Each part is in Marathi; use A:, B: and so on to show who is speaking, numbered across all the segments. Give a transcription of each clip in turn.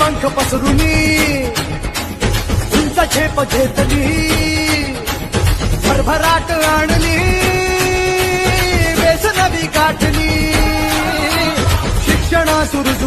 A: पंख पसरुनी. उंच झेप घेतली. भरभराट आणली. वेस नवी गाठली. शिक्षणा सुरू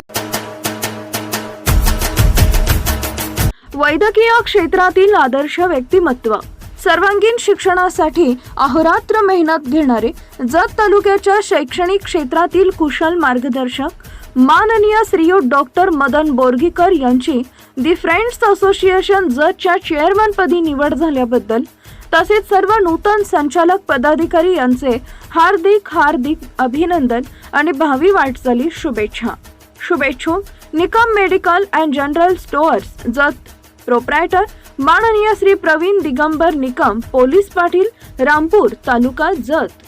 B: वैद्यकीय क्षेत्रातील आदर्श व्यक्तिमत्व. सर्वांगीण शिक्षणासाठी अहोरात्र मेहनत घेणारे जत तालुक्याच्या शैक्षणिक क्षेत्रातील कुशल मार्गदर्शक माननीय श्रीयू डॉक्टर मदन बोरगीकर यांची दी फ्रेंड्स असोसिएशन जतच्या चेअरमनपदी निवड झाल्याबद्दल तसेच सर्व नूतन संचालक पदाधिकारी यांचे हार्दिक हार्दिक अभिनंदन आणि भावी वाटचाली शुभेच्छा. शुभेच्छू. Nikam medical and general stores Jat proprietor माननीय Shri Pravin Digambar Nikam police Patil Rampur taluka Jat.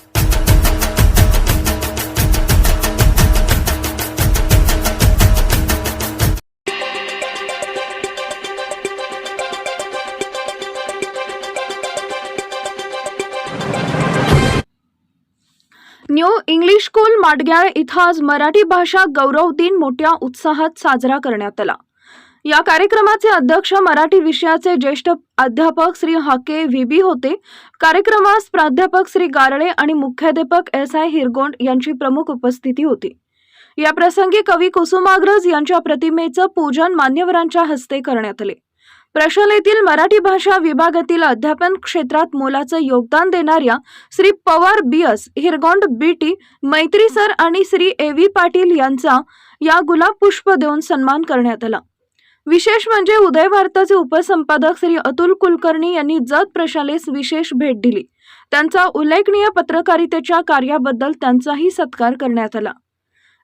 B: New English school Madgyal इथं आज मराठी भाषा गौरव दिन मोठ्या उत्साहात साजरा करण्यात आला. या कार्यक्रमाचे अध्यक्ष मराठी विषयाचे ज्येष्ठ अध्यापक श्री हाके व्हीबी होते. कार्यक्रमास प्राध्यापक श्री गारळे आणि मुख्याध्यापक एस आय हिरगोंड यांची प्रमुख उपस्थिती होती. या प्रसंगी कवी कुसुमाग्रज यांच्या प्रतिमेचं पूजन मान्यवरांच्या हस्ते करण्यात आले. प्रशालेतील मराठी भाषा विभागातील अध्यापन क्षेत्रात मोलाचं योगदान देणाऱ्या श्री पवार बियस हिरगोंड बीटी मैत्री सर आणि श्री ए व्ही पाटील यांचा या गुलाब पुष्प देऊन सन्मान करण्यात आला. विशेष म्हणजे उदय भारताचे उपसंपादक श्री अतुल कुलकर्णी यांनी जत प्रशालेस विशेष भेट दिली. त्यांचा उल्लेखनीय पत्रकारितेच्या कार्याबद्दल त्यांचाही सत्कार करण्यात आला.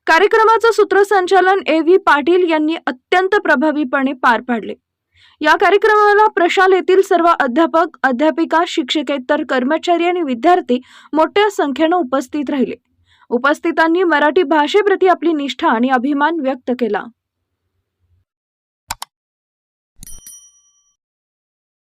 B: कार्यक्रमाचं सूत्रसंचालन ए व्ही पाटील यांनी अत्यंत प्रभावीपणे पार पाडले. या कार्यक्रमाला प्रशालेतील सर्व अध्यापक अध्यापिका शिक्षकेतर कर्मचारी आणि विद्यार्थी मोठ्या संख्येनं उपस्थित राहिले. उपस्थितांनी मराठी भाषेप्रती आपली निष्ठा आणि अभिमान व्यक्त केला.